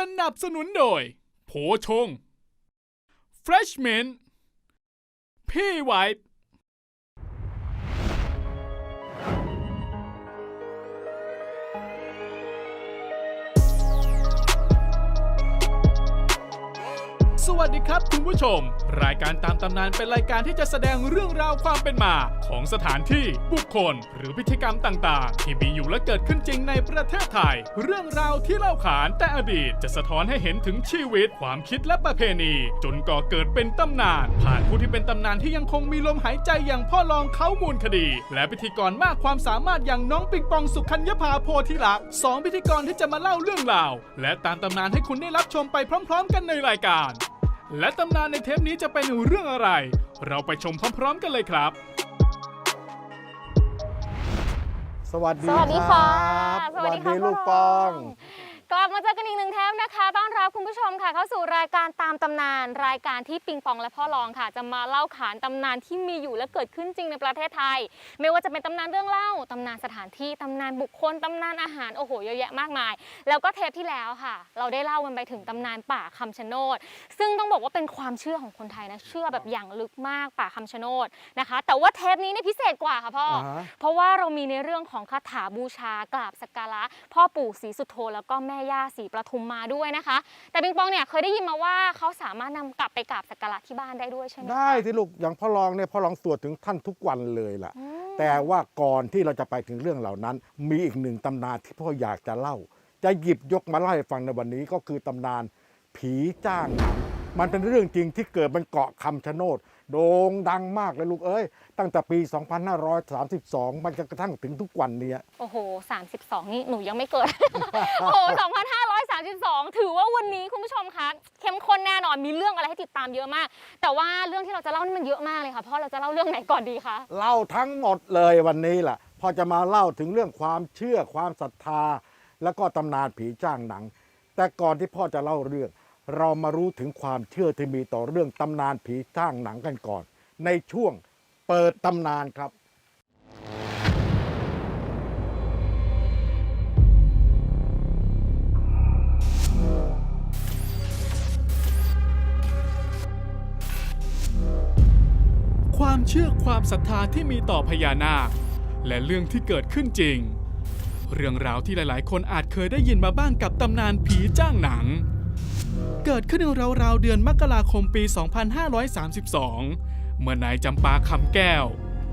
สนับสนุนโดย โผชง Freshman พี่ไวท์ วัสดีครับคุณผู้ชม รายการตามตำนานเป็นรายการที่จะแสดงเรื่องราวความเป็นมา ของสถานที่บุคคล หรือพิธีกรรมต่างๆ ที่มีอยู่และเกิดขึ้นจริงในประเทศไทย เรื่องราวที่เล่าขานแต่อดีตจะสะท้อนให้เห็นถึงชีวิต ความคิดและประเพณี จนก่อเกิดเป็นตำนาน ผ่านผู้ที่เป็นตำนานที่ยังคงมีลมหายใจอย่างพ่อรองเขามูลคดี และพิธีกรมากความสามารถอย่างน้องปิงปองสุขัญญภาโพธิลักษณ์สองพิธีกรที่จะมาเล่าเรื่องราว และตามตำนานให้คุณได้รับชมไปพร้อม ๆ กันในรายการ และตำนานในเทปนี้จะเป็นเรื่องอะไร เราไปชมพร้อมๆกันเลยครับ สวัสดีสวัสดีค่ะรับสวัสดีค่ะลูกพ่ปออง กลับมาเจอกันอีกหนึ่งเทปนะคะต้อนรับคุณผู้ชมค่ะ เข้าสู่รายการตามตำนาน รายการที่ปิงปองและพ่อรองค่ะ จะมาเล่าขานตำนานที่มีอยู่และเกิดขึ้นจริงในประเทศไทย ไม่ว่าจะเป็นตำนานเรื่องเล่าตำนานสถานที่ตำนานบุคคลตำนานอาหารโอ้โหเยอะแยะมากมาย แล้วก็เทปที่แล้วค่ะ เราได้เล่ากันไปถึงตำนานป่าคำชะโนด ซึ่งต้องบอกว่าเป็นความเชื่อของคนไทยนะเชื่อแบบอย่างลึกมากป่าคำชะโนดนะคะ แต่ว่าเทปนี้เนี่ยพิเศษกว่าค่ะพ่ออาฮะเพราะว่าเรามีในเรื่องของคาถาบูชากราบสักการะพ่อปู่ศรีสุโธแล้วก็แม่ย่าศรีประทุมมาด้วยนะคะ แต่ปิงปองเนี่ยเคยได้ยินมาว่าเขาสามารถนำกลับไปกราบสักการะที่บ้านได้ด้วยใช่ไหมคะได้ที่ลูกอย่างพ่อรองเนี่ยพ่อรองสวดถึงท่านทุกวันเลยล่ะ อืมแต่ว่าก่อนที่เราจะไปถึงเรื่องเหล่านั้น มีอีกหนึ่งตำนานที่พ่ออยากจะเล่า จะหยิบยกมาเล่าให้ฟังในวันนี้ก็คือตำนานผีจ้างหนังมันเป็นเรื่องจริงที่เกิดบนเกาะคำชะโนด โด่งดังมากเลยลูกเอ้ย ตั้งแต่ปี 2532 มันจะกระทั่งถึงทุกวันเนี้ย โอ้โห 32 นี่หนูยังไม่เกิด โอ้โห 2532 ถือว่าวันนี้คุณผู้ชมคะเข้มข้นแน่นอน มีเรื่องอะไรให้ติดตามเยอะมาก แต่ว่าเรื่องที่เราจะเล่านี่มันเยอะมากเลยค่ะเพราะเราจะเล่าเรื่องไหนก่อนดีคะ เล่าทั้งหมดเลยวันนี้แหละพอจะมาเล่าถึงเรื่องความเชื่อความศรัทธา แล้วก็ตำนานผีจ้างหนัง แต่ก่อนที่พ่อจะเล่าเรื่อง เรามารู้ถึงความเชื่อที่มีต่อเรื่องตำนานผีจ้างหนังกันก่อน ในช่วงเปิดตำนานครับ ความเชื่อความศรัทธาที่มีต่อพญานาค และเรื่องที่เกิดขึ้นจริง เรื่องราวที่หลาย ๆ คนอาจเคยได้ยินมาบ้างกับตำนานผีจ้างหนัง เกิดขึ้นราวๆเดือนมกราคมปี 2532 เมื่อนายจำปาคำแก้ว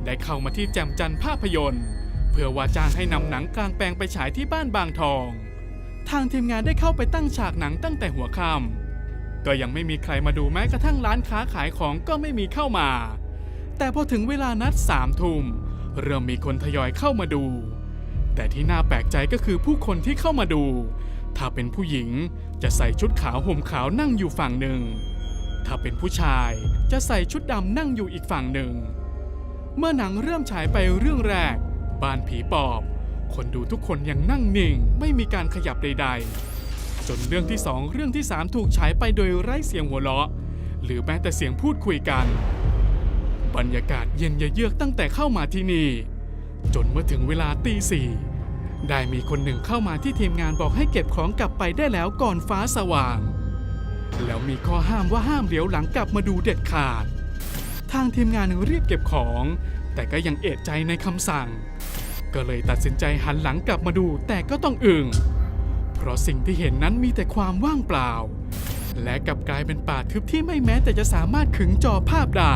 ได้เข้ามาที่แจมจันทร์ภาพยนตร์ เพื่อว่าจ้างให้นำหนังกลางแปลงไปฉายที่บ้านบางทอง ทางทีมงานได้เข้าไปตั้งฉากหนังตั้งแต่หัวค่ำก็ยังไม่มีใครมาดูแม้กระทั่งร้านค้าขายของก็ไม่มีเข้ามา แต่พอถึงเวลานัดสามทุ่มเริ่มมีคนทยอยเข้ามาดู แต่ที่น่าแปลกใจก็คือผู้คนที่เข้ามาดู ถ้าเป็นผู้หญิงจะใส่ชุดขาวห่มขาวนั่งอยู่ฝั่งหนึ่ง ถ้าเป็นผู้ชายจะใส่ชุดดำนั่งอยู่อีกฝั่งหนึ่ง เมื่อหนังเริ่มฉายไปเรื่องแรก บ้านผีปอบ คนดูทุกคนยังนั่งนิ่ง ไม่มีการขยับใด ๆ จนเรื่องที่สองเรื่องที่สามถูกฉายไปโดยไร้เสียงหัวเราะ หรือแม้แต่เสียงพูดคุยกัน บรรยากาศเย็นเยือกตั้งแต่เข้ามาที่นี่ จนเมื่อถึงเวลาตีสี่ ได้มีคนหนึ่งเข้ามาที่ทีมงานบอกให้เก็บของกลับไปได้แล้วก่อนฟ้าสว่าง แล้วมีข้อห้ามว่าห้ามเหลียวหลังกลับมาดูเด็ดขาด ทางทีมงานรีบเก็บของ แต่ก็ยังเอะใจในคำสั่ง ก็เลยตัดสินใจหันหลังกลับมาดูแต่ก็ต้องอึงเพราะสิ่งที่เห็นนั้นมีแต่ความว่างเปล่า และกลับกลายเป็นป่าทึบที่ไม่แม้แต่จะสามารถขึงจอภาพได้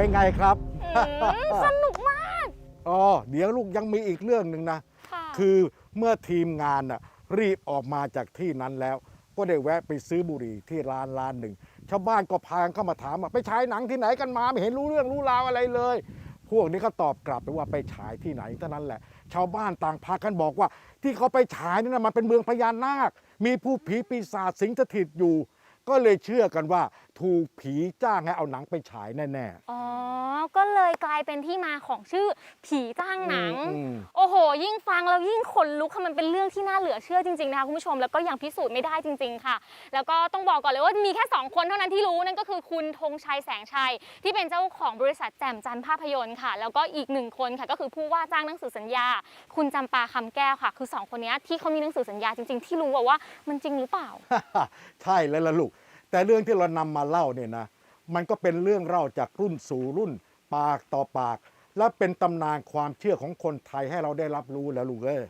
เป็นไงครับอืมสนุกมาก อ๋อเดี๋ยวลูกยังมีอีกเรื่องหนึ่งนะ ค่ะ คือเมื่อทีมงานน่ะรีบออกมาจากที่นั้นแล้ว ก็ได้แวะไปซื้อบุหรี่ที่ร้านร้านหนึ่ง ชาวบ้านก็พากันเข้ามาถามว่าไปฉายหนังที่ไหนกันมาไม่เห็นรู้เรื่องรู้ราวอะไรเลย พวกนี้ก็ตอบกลับไปว่าไปฉายที่ไหนเท่านั้นแหละ ชาวบ้านต่างพากันบอกว่า ที่เขาไปฉายนี่นะมันเป็นเมืองพญานาค มีผู้ผีปีศาจสิงสถิตอยู่ ก็เลยเชื่อกันว่า ถูกผีจ้างให้เอาหนังไปฉายแน่ๆอ๋อ ก็เลยกลายเป็นที่มาของชื่อผีจ้างหนังอืม โอ้โห ยิ่งฟังแล้วยิ่งขนลุกค่ะมันเป็นเรื่องที่น่าเหลือเชื่อจริงๆนะคะคุณผู้ชมแล้วก็ยังพิสูจน์ไม่ได้จริง ๆ ค่ะ แล้วก็ต้องบอกก่อนเลยว่ามีแค่ 2 คนเท่านั้นที่รู้นั่นก็คือคุณธงชัยแสงชัย ที่เป็นเจ้าของบริษัทแจ่มจันทร์ภาพยนตร์ค่ะ แล้วก็อีกหนึ่งคนค่ะก็คือผู้ว่าจ้างหนังสือสัญญา คุณจำปาคำแก้วค่ะ คือสองคนนี้ที่เขามีหนังสือสัญญาจริง ๆ ที่รู้ว่าว่ามันจริงหรือเปล่าใช่แล้วล่ะลูก แต่เรื่องที่เรานำมาเล่าเนี่ยนะมันก็เป็นเรื่องเล่าจากรุ่นสู่รุ่นปากต่อปาก และเป็นตำนานความเชื่อของคนไทยให้เราได้รับรู้แล้วลูกเอ้ย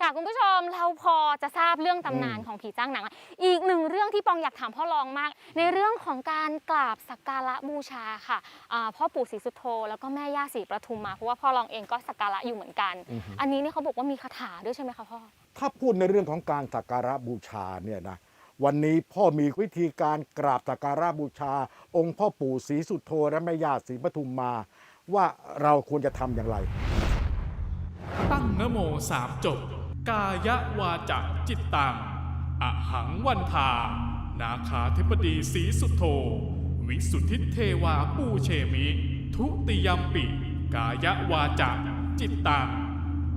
ค่ะคุณผู้ชมเราพอจะทราบเรื่องตำนานอืมของผีจ้างหนัง อีกหนึ่งเรื่องที่ปองอยากถามพ่อรองมาก ในเรื่องของการกราบสักการะบูชาค่ะอ่าพ่อปู่ศรีสุโธแล้วก็แม่ย่าศรีประทุมมาเพราะว่าพ่อรองเองก็สักการะอยู่เหมือนกัน อันนี้เนี่ยเขาบอกว่ามีคาถาด้วยใช่ไหมคะพ่อถ้าพูดในเรื่องของการสักการะบูชาเนี่ยนะ วันนี้พ่อมีวิธีการกราบสักการะบูชา องค์พ่อปู่ศรีสุโธและแม่ย่าศรีปทุมมา ว่าเราควรจะทำอย่างไร ตั้งนโมสามจบ กายวาจาจิตตังอหังวันทา นาคาธิปดีสีสุโธ วิสุทธิเทวาปูเชมิ ทุติยมปิ กายวาจาจิตตัง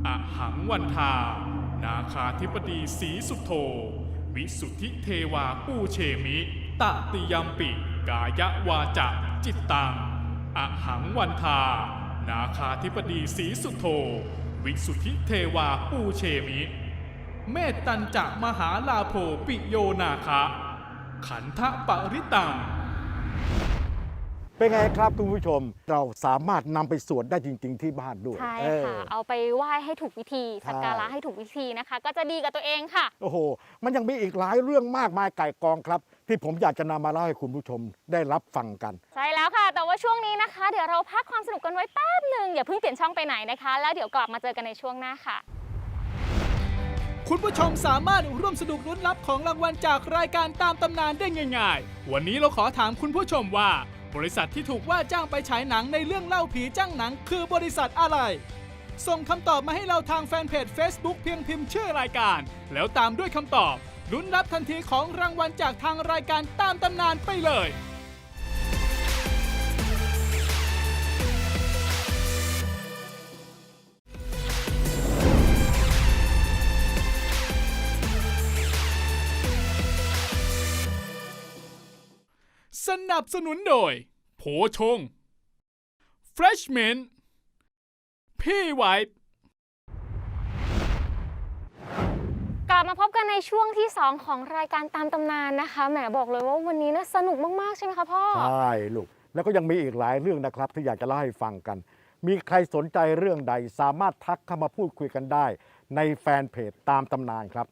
อหังวันทา นาคาธิปดีสีสุโธ วิสุทธิเทวาปูเชมิตติยมปิ กายวาจจิตตังอหังวันทา นาคาธิปดีสีสุโธ วิสุทธิเทวาปูเชมิ เมตตันจะมหาลาโภปิโยนาคะ ขันทะปริตัง เป็นไงครับคุณผู้ชม เราสามารถนำไปสวดได้จริง ๆ ที่บ้านด้วยใช่เออค่ะเอาไปไหว้ให้ถูกวิธีใช่สักการะให้ถูกวิธีนะคะ ก็จะดีกับตัวเองค่ะ โอ้โห มันยังมีอีกหลายเรื่องมากมายไก่กองครับ ที่ผมอยากจะนำมาเล่าให้คุณผู้ชมได้รับฟังกัน ใช่แล้วค่ะ แต่ว่าช่วงนี้นะคะ เดี๋ยวเราพักความสนุกกันไว้แป๊บหนึ่งอย่าเพิ่งเปลี่ยนช่องไปไหนนะคะ แล้วเดี๋ยวกลับมาเจอกันในช่วงหน้าค่ะ คุณผู้ชมสามารถร่วมสนุกลุ้นรับของรางวัลจากรายการตามตำนานได้ง่าย ๆ วันนี้เราขอถามคุณผู้ชมว่า บริษัทที่ถูกว่าจ้างไปฉายหนังในเรื่องเล่าผีจ้างหนัง คือบริษัทอะไร ส่งคำตอบมาให้เราทางแฟนเพจ Facebook เพียงพิมพ์ชื่อรายการ แล้วตามด้วยคำตอบลุ้นรับทันทีของรางวัลจากทางรายการตามตำนานไปเลย สนับสนุนโดย โผชง Freshman พี่ไวท์กลับมาพบกันในช่วงที่ 2 ของรายการตามตำนานนะคะแหมบอกเลยว่าวันนี้นะสนุกมาก ๆ ใช่ไหมคะพ่อ ใช่ลูก แล้วก็ยังมีอีกหลายเรื่องนะครับ ที่อยากจะเล่าให้ฟังกัน มีใครสนใจเรื่องใดสามารถทักเข้ามาพูดคุยกันได้ ในแฟนเพจตามตำนานครับ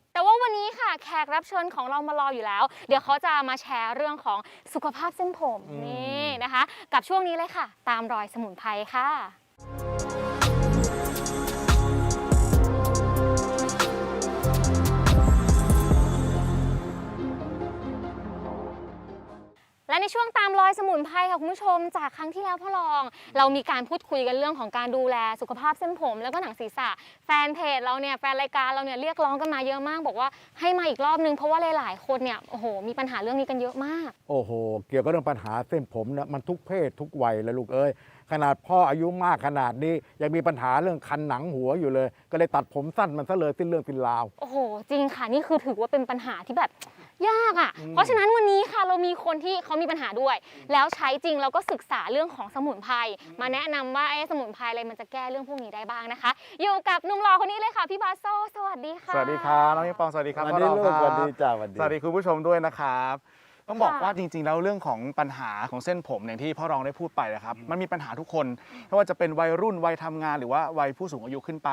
แต่ว่าวันนี้ค่ะแขกรับเชิญของเรามารออยู่แล้ว เดี๋ยวเขาจะมาแชร์เรื่องของสุขภาพเส้นผมอืมนี่นะคะ กับช่วงนี้เลยค่ะ ตามรอยสมุนไพรค่ะ และในช่วงตามรอยสมุนไพรค่ะคุณผู้ชม จากครั้งที่แล้วพ่อรอง เรามีการพูดคุยกันเรื่องของการดูแลสุขภาพเส้นผม แล้วก็หนังศีรษะ แฟนเพจเราเนี่ยแฟนรายการเราเนี่ยเรียกร้องกันมาเยอะมาก บอกว่าให้มาอีกรอบนึงเพราะว่าหลายๆคนเนี่ยโอ้โหมีปัญหาเรื่องนี้กันเยอะมาก โอ้โห เกี่ยวกับเรื่องปัญหาเส้นผมเนี่ยมันทุกเพศทุกวัยเลยลูกเอ้ยขนาดพ่ออายุมากขนาดนี้ยังมีปัญหาเรื่องคันหนังหัวอยู่เลย ก็เลยตัดผมสั้นมันซะเลยสิ้นเรื่องสิ้นราว โอ้โห จริงค่ะ นี่คือถือว่าเป็นปัญหาที่แบบ ยากอะ่ะอืมเพราะฉะนั้นวันนี้ค่ะเรามีคนที่เขามีปัญหาด้วย แล้วใช้จริงเราก็ศึกษาเรื่องของสมุนไพรมาแนะนำว่าไอ้สมุนไพรอะไรมันจะแก้เรื่องพวกนี้ได้บ้างนะคะ อยู่กับหนุ่มหล่อคนนี้เลยค่ะพี่บาโซสวัสดีค่ะ สวัสดีครับน้องพี่ปองสวัสดีครับวันพ่อนี้รองลูคกรับสวัสดีจ้าสวัสดีสวัสดีคุณผู้ชมด้วยนะครับ ต้องบอกค่ะว่าจริง ๆ แล้วเรื่องของปัญหาของเส้นผมอย่างที่พ่อรองได้พูดไปนะครับ มันมีปัญหาทุกคนไม่ว่าจะเป็นวัยรุ่นวัยทำงานหรือว่าวัยผู้สูงอายุขึ้นไป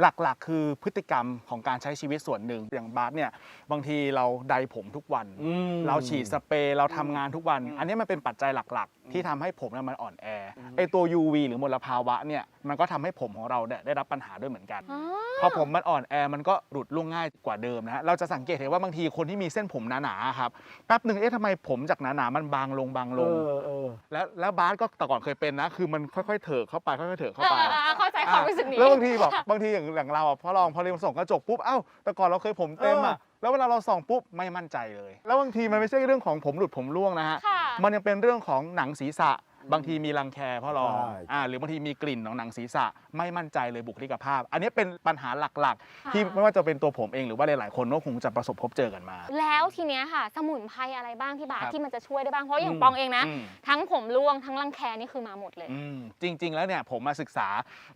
หลักๆ คือพฤติกรรมของการใช้ชีวิตส่วนหนึ่งอย่างบาสเนี่ยบางทีเราไดผมทุกวันอืมเราฉีดสเปรย์เราทำงานทุกวัน อันนี้มันเป็นปัจจัยหลักๆ ที่ทำให้ผมเนี่ยมันอ่อนแออไอตัว UV หรือมลภาวะเนี่ย มันก็ทำให้ผมของเราเนี่ยได้รับปัญหาด้วยเหมือนกันอ๋อพอผมมันอ่อนแอมันก็หลุดล่วงง่ายกว่าเดิมนะฮะเราจะสังเกตเห็นว่าบางทีคนที่มีเส้นผมหนาๆครับแป๊บหนึ่งเอ๊ะทำไมผมจากหนาๆมันบางลงบางลงเออเออแล้วแล้วบาสก็แต่ก่อนเคยเป็นนะ คือมันค่อยๆเถิกเข้าไปค่อยๆเถิกเข้าเอไปอเออเข้าใจความรู้สึกนี้แล้วบางทีแบบบางทีอย่างอย่างเราอะพอลองพอเรียนส่องกระจกปุ๊บเอ้าแต่ก่อนเราเคยผมเต็มอะแล้วเวลาเราส่องปุ๊บไม่มั่นใจเลย แล้วบางทีมันไม่ใช่เรื่องของผมหลุดผมร่วงนะฮะค่ะมันยังเป็นเรื่องของหนังศีรษะ บางทีมีรังแคพ่อรองใช่ อ่าหรือบางทีมีกลิ่นของหนังศีรษะไม่มั่นใจเลยบุคลิกภาพ อันนี้เป็นปัญหาหลักค่ะๆที่ไม่ว่าจะเป็นตัวผมเองหรือว่าหลายๆคนก็คงจะประสบพบเจอกันมา แล้วทีเนี้ยค่ะ สมุนไพรอะไรบ้างที่บาสครับ ที่มันจะช่วยได้บ้างเพราะอย่างอืมปองเองนะอืมทั้งผมร่วงทั้งรังแคนี่คือมาหมดเลย อืมจริง ๆ แล้วเนี่ยผมมาศึกษา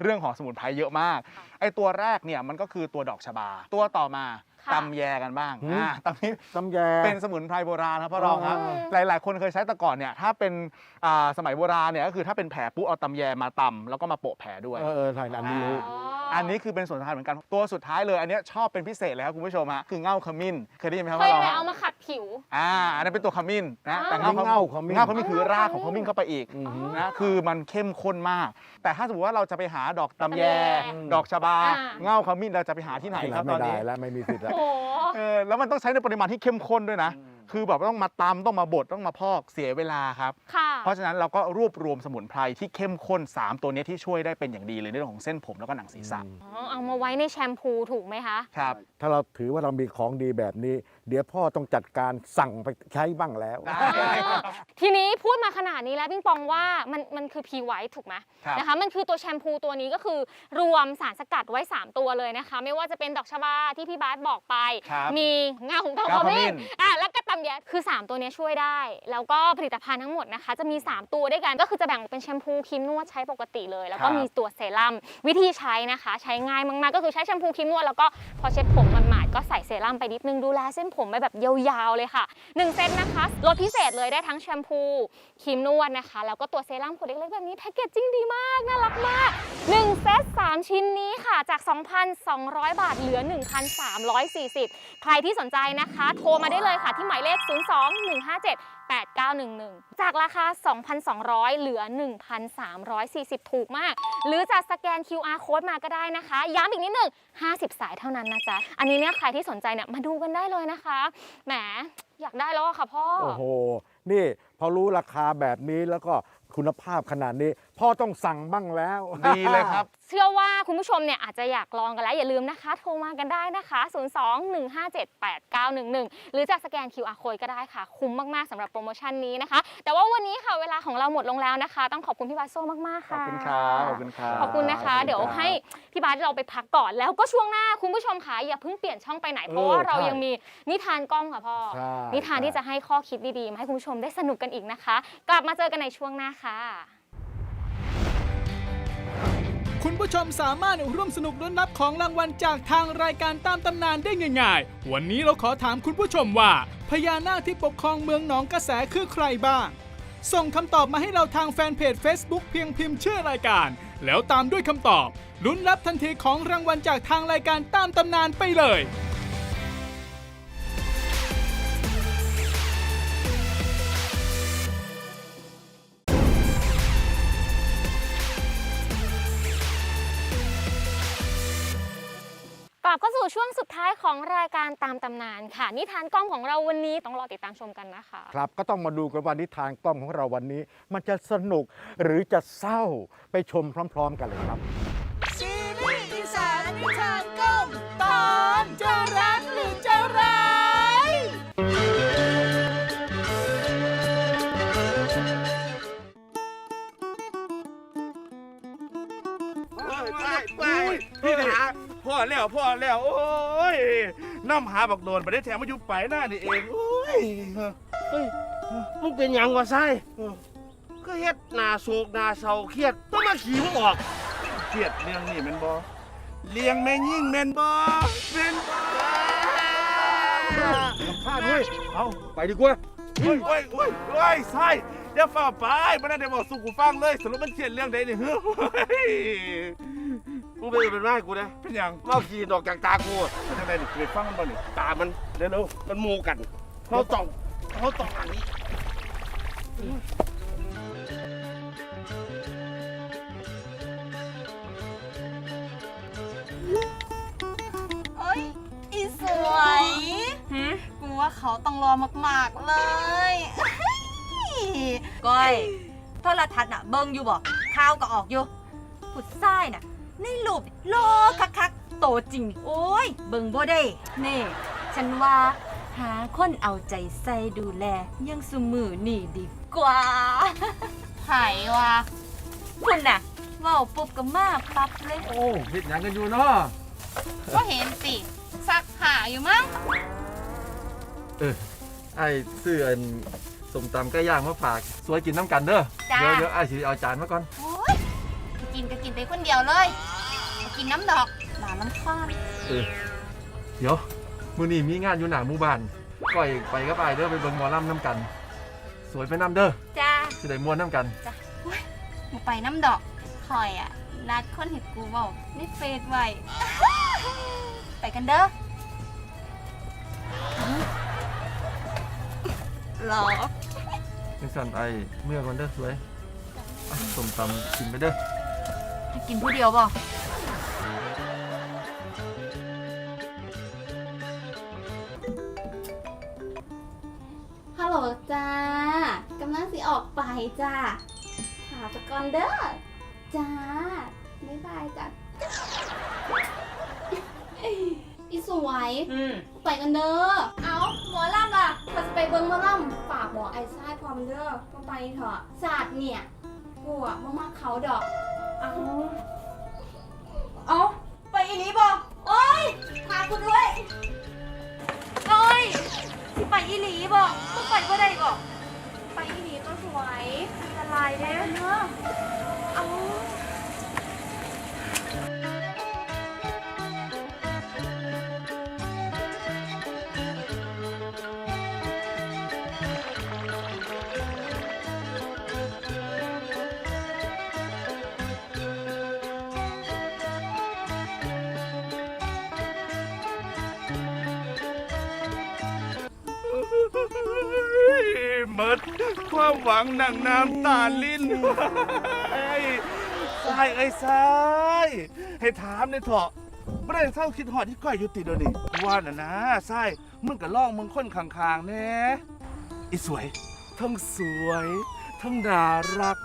เรื่องของสมุนไพรเยอะมากค่ะไอตัวแรกเนี่ยมันก็คือตัวดอกชบา ตัวต่อมาค่ะ ตำแยกันบ้างหืม อ่าตำนี้ตำแย เป็นสมุนไพรโบราณครับพ่อรองครับอืมหลายๆ คนเคยใช้แต่ก่อนเนี่ยถ้าเป็นอ่าสมัยโบราณเนี่ยก็คือถ้าเป็นแผลปุ๊บเอาตำแยมาตำแล้วก็มาโปะแผลด้วย เออเออใช่อันนี้รู้อ๋ออันนี้คือเป็นส่วนสำคัญเหมือนกัน ตัวสุดท้ายเลย อันเนี้ยชอบเป็นพิเศษเลยครับคุณผู้ชมฮะคือเง่าขมิ้นเคยได้ยินไหมครับเคยพ่อรองไปฮะเอามาขัดผิว อ่าอันนั้นเป็นตัวขมิ้นนะอ๋อแต่เง่าเง่าขมิ้น เง่าขมิ้นคือรากของขมิ้นเข้าไปอีก อือหือ นะคือมันเข้มข้นมาก แต่ถ้าสมมติว่าเราจะไปหาดอกตำแย ตำแยดอกชบา อ่า เง่าขมิ้นเราจะไปหาที่ไหนครับตไม่อนได้นี้แล้วไม่มีสิทธิ์แล้วโอ้โห เออแล้วมันต้องใช้ในปริมาณที่เข้มข้นด้วยนะ คือแบบว่าต้องมาตำต้องมาบดต้องมาพอกเสียเวลาครับ ค่ะ เพราะฉะนั้นเราก็รวบรวมสมุนไพรที่เข้มข้น 3 ตัวเนี้ยที่ช่วยได้เป็นอย่างดีเลยในเรื่องของเส้นผมแล้วก็หนังศีรษะอ๋อ เอามาไว้ในแชมพูถูกไหมคะ ครับ ถ้าเราถือว่าเรามีของดีแบบนี้ เดี๋ยวพ่อต้องจัดการสั่งไปใช้บ้างแล้วได้ทีนี้พูดมาขนาดนี้แล้วปิงปองว่ามันมันคือพีไวท์ถูกไหมครับนะคะมันคือตัวแชมพูตัวนี้ก็คือรวมสารสกัดไว้ 3 ตัวเลยนะคะ ไม่ว่าจะเป็นดอกชบาที่พี่บาสบอกไป ครับมีเงาของทองเงาขขมิ้มิ้นนอะแล้วก็ ตำแยคือ 3 ตัวเนี้ยช่วยได้ แล้วก็ผลิตภัณฑ์ทั้งหมดนะคะ จะมี 3 ตัวด้วยกันก็คือจะแบ่งออกเป็นแชมพูครีมนวดใช้ปกติเลย แล้วก็มีตัวเซรั่มวิธีใช้นะคะ ใช้ง่ายมากๆก็คือใช้แชมพูครีมนวดแล้วก็พอเช็ดผมมันหมาดๆก็ใส่เซรั่มไปนิดนึงดูแลเส้นผมไปแบบยาวๆเลยค่ะ1เซตนะคะลดพิเศษเลยได้ทั้งแชมพูครีมนวดนะคะ แล้วก็ตัวเซรั่มขวดเล็กๆแบบนี้แพ็กเกจจิ้งดีมากน่ารักมาก1เซต3 ชิ้นนี้ค่ะจาก 2,200 บาทเหลือ 1,340 ใครที่สนใจนะคะ โทรมาได้เลยค่ะที่หมายเลข 02-157 8911 จากราคา 2,200 เหลือ 1,340 ถูกมาก หรือจะสแกน QR code มาก็ได้นะคะ ย้ำอีกนิดหนึ่ง50 สายเท่านั้นนะจ๊ะ อันนี้เนี่ยใครที่สนใจเนี่ยมาดูกันได้เลยนะคะ แหม อยากได้แล้วอะค่ะพ่อ โอ้โห นี่พอรู้ราคาแบบนี้แล้วก็คุณภาพขนาดนี้ พ่อต้องสั่งบ้างแล้ว ดีเลยครับเชื่อว่าคุณผู้ชมเนี่ยอาจจะอยากลองกันแล้ว อย่าลืมนะคะ โทรมากันได้นะคะ 02-157-8911 หรือจะสแกน QR code ก็ได้ค่ะ คุ้มมาก ๆสำหรับโปรโมชั่นนี้นะคะ แต่ว่าวันนี้ค่ะเวลาของเราหมดลงแล้วนะคะ ต้องขอบคุณพี่บาโซมาก ๆ ขอบค่ะ คุณครับขอบคุณครับ ขอบคุณนะคะขอบคุณครับเดี๋ยวให้พี่บาสเราไปพักก่อนแล้วก็ช่วงหน้าคุณผู้ชมค่ะอย่าเพิ่งเปลี่ยนช่องไปไหน เพราะว่าเออเราใช่ยังมีนิทานกล้องค่ะพ่อ ใช่ นิทานที่จะให้ข้อคิดดีๆ มาให้คุณผู้ชมได้สนุกกันอีกนะคะ กลับมาเจอกันในช่วงหน้าค่ะ คุณผู้ชมสามารถร่วมสนุกลุ้นรับของรางวัลจากทางรายการตามตำนานได้ง่าย ๆ วันนี้เราขอถามคุณผู้ชมว่า พญานาคที่ปกครองเมืองหนองกระแสคือใครบ้าง ส่งคำตอบมาให้เราทางแฟนเพจ Facebook เพียงพิมพ์ชื่อรายการ แล้วตามด้วยคำตอบลุ้นรับทันทีของรางวัลจากทางรายการตามตำนานไปเลย ลับเข้าสู่ช่วงสุดท้ายของรายการตามตำนานค่ะ นิทานกล้องของเราวันนี้ต้องรอติดตามชมกันนะคะ ครับก็ต้องมาดูกันว่านิทานกล้องของเราวันนี้ มันจะสนุกหรือจะเศร้าไปชมพร้อม ๆ กันเลยครับ ซีรีส์อีสานนิทาน พ่อแล้วพ่อแล้วโอ้ยน้ำหาบักโดนไปได้แถมมาอยู่ไปหน้านี่เองโอ้ยมึงเป็นหยังวะไส้ก็เฮ็ดหน้าโศกหน้าเศร้าเครียดต้องมาขี่มึงออกเครียดเรื่องนี้แม่นบ่เลี้ยงแม่ยิ่งแม่นบ่แม่นบ่พลาดเว้ยเอาไปดีกว่าโอ้ยโอ้ยโอ้ยโอ้ยใช่อย่าฝ่าไปมันน่าได้บอกสู่กูฟังเลยสรุปมันเครียดเรื่องใดนี่เฮ้ย มึงไปเป็นไม้กูนะเป็นหยังเล่าขี้ดอกจากตากูเป็นยังไงนี่เกลียดฟังมันบ่นี่ตามันเดี๋ยร็วมันโมกันเขาต้องเขาต้องอันนี้เอ้ยอีสวยกูว่าเขาต้องรอมากๆเลยก้อย โทรทัศน์น่ะเบิ่งอยู่บ่ข้าวก็ออกอยู่ผุดไส่น่ะ ในรูปโลคักๆโตจริง โอ้ย เบิ่งบ่ได้เน่ฉันว่าหาคนเอาใจใส่ดูแลอยังสุมือนี่ดีกว่า ไผ่ว่ะคุณน่ะเว้าปุ๊บก็มาปั๊บเลย โอ้เฮ็ดหยังกันอยู่เนาะก็เห็นสิซักผ้าอยู่มั้งไอ้ซื้ออันสมตำไก่ย่างมาฝาก สวยกินน้ำกันเด้อ จ้า เดี๋ยวเดี๋ยวไอ้สิเอาจานมาก่อน โอ้ย กินก็กินไปคนเดียวเลยบ่กินน้ำดอกหลานลำคาญเออเดี๋ยวมื้อนี้มีงานอยู่หน้าหมู่บ้านก้อยไปกับอ้ายเด้อไปเบิ่งหมอลำน้ำกัน สวยไปน้ำเด้อจ้า สิได้ม่วนน้ำกันบ่ไปน้ำดอกคอยอะนัดคนเห็ดกูเว้าในเฟซไว้ ไปกันเด้อหรอ จังสั่นไอ้เมื่อก่อนเด้อสวยอะสมตำกินไปเด้อให้ กินผู้เดียวบ่ฮัลโหลจ้ากำลังสิออกไปจ้าหาไปก่อนเด้อจ้าบ๊ายบายจ้ะอีสวย อืมไปกันเด้อ เอาหมอลำล่ะเราจะไปเบิ้งหมอลำฝากหมอไอ้ไส้พร้อมเด้อก็ไปเถอะศาสตร์เนี่ย กูอะมามากเขาดอก เอาเอาไปอีหลีบอกโอ้ยพากูด้วยก้อยสิไปอีหลีบ่ก็ไปบ่ได้บ่ไปอีหลีก็สวยอันตรายไปเด้กันเด้อเอา ความหวังนั่งน้ำตาลิ้นไอ้ทรายไอ้ทรายให้ถามในอยเถอะไม่ได้เท่าคิดหอดที่ก้อยอยู่ติดเดยวนี้ว่าน่ะนะทรายมึงก็ล่องมึงค้นข้างๆแน่อีสวย ทั้งสวย ทั้งน่ารัก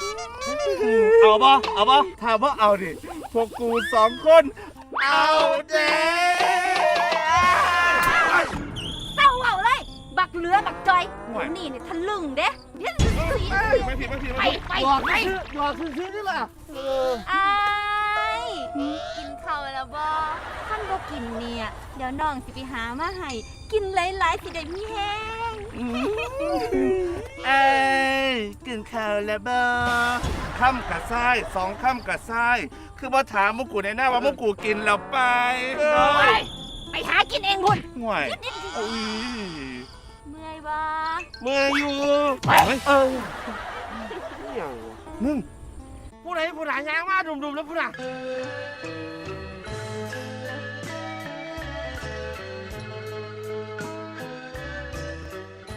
เอาบ่เอาบ่ถ้าบ่าเอาดิพวกกูสองคน เอาเด้ อบักจอยห่วยนี่เนี่ยทะลึ่งเด้เดี๋ยวไม่ผิดไม่ผิดไปไม่ผิดไปหยอกไปซื้อหยอกซื้อซื้อนี่ล่ะไอ้ายกินข้าวแล้วบ่ท่านบ่กินเนี่ย เดี๋ยวน้องสิไปหามาให้ กินหลายๆสิได้มีแห้งเอ้ยกินข้าวแล้วบ่ข้ามกับไส้สองข้ามกับไส้คือบ่ถามมุกกูในหน้าว่ามุกกูกินแล้วไปเนาะไปไปหากินเองพุ่น ห่วยอุ้ย เมื่อยบ่เมื่ออยู่ไปเฮ้ยเออนี่หยังวะมึงผู้ใดผู้ใดยางมาดุมๆแล้วผู้ใด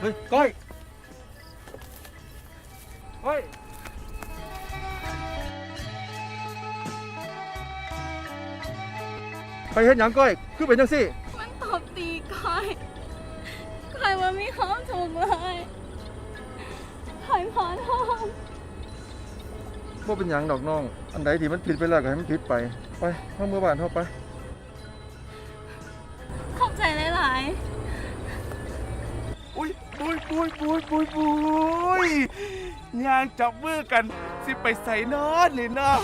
เฮ้ยก้อยก้อยไปเฮ็ดหยังก้อย คือเป็นจังซี่มันตบตีก้อยก้ อยมันมีความสุขเลยก้อยพอโทษบ่เป็นหยังดอกน้อง อันใดที่มันผิดไปแล้วก็ให้มันผิดไป ไปเข้ามือบ้านเฮาไป ขอบใจหลายอุ้ยปุ้ยปุ้ยปุ้ยปุ้ยปุ้ยยางจับมือกัน สิไปใส่นอนนี่เนาะ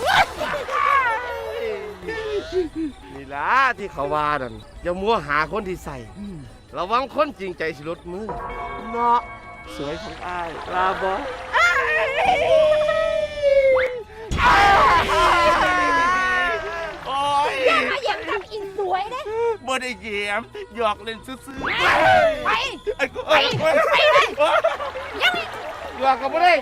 นี่ล่ะที่เขาว่านั่นอย่ามัวหาคนที่ใส่ ระวังคนจริงใจสิลดมือเนาะสวยของอ้ายลาบอโอ้ยมาเหยียบกับอินสวยเด้บ่ได้เหยียมหยอกเล่นซื่อๆไปไอ้กูเอ้ยเอ้ยไปเลยยังหยอกกับบ่ได้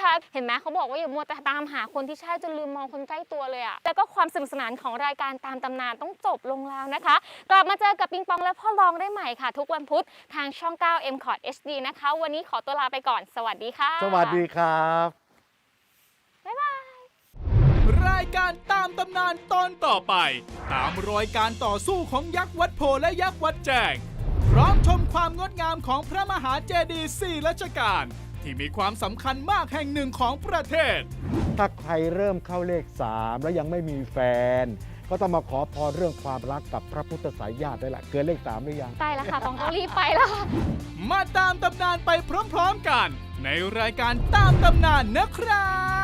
คะเห็นไหมเขาบอกว่าอย่ามัวแต่ตามหาคนที่ใช่จนลืมมองคนใกล้ตัวเลยอะแล้วก็ความสนุกสนานของรายการตามตำนานต้องจบลงแล้วนะคะ กลับมาเจอกับปิงปองและพ่อรองได้ใหม่ค่ะ ทุกวันพุธทางช่อง 9 m c o t HD นะคะ วันนี้ขอตัวลาไปก่อน สวัสดีค่ะ สวัสดีครับ บ๊ายบายรการตามตำนานตอนต่อไป ตามรอยการต่อสู้ของยักษ์วัดโพและยักษ์วัดแจงพร้อมชมความงดงามของพระมหาเจดีย์สี่รัชกาล ที่มีความสำคัญมากแห่งหนึ่งของประเทศ ถ้าใครเริ่มเข้าเลข 3 แล้วยังไม่มีแฟน ก็ต้องมาขอพรเรื่องความรักกับพระพุทธสายญาติได้ละเกินเลข3หรือยังใกล้แล้วค่ะต้องต้องรีบไปแล้วค่ะ มาตามตำนานไปพร้อมๆกัน ในรายการตามตำนานนะครับ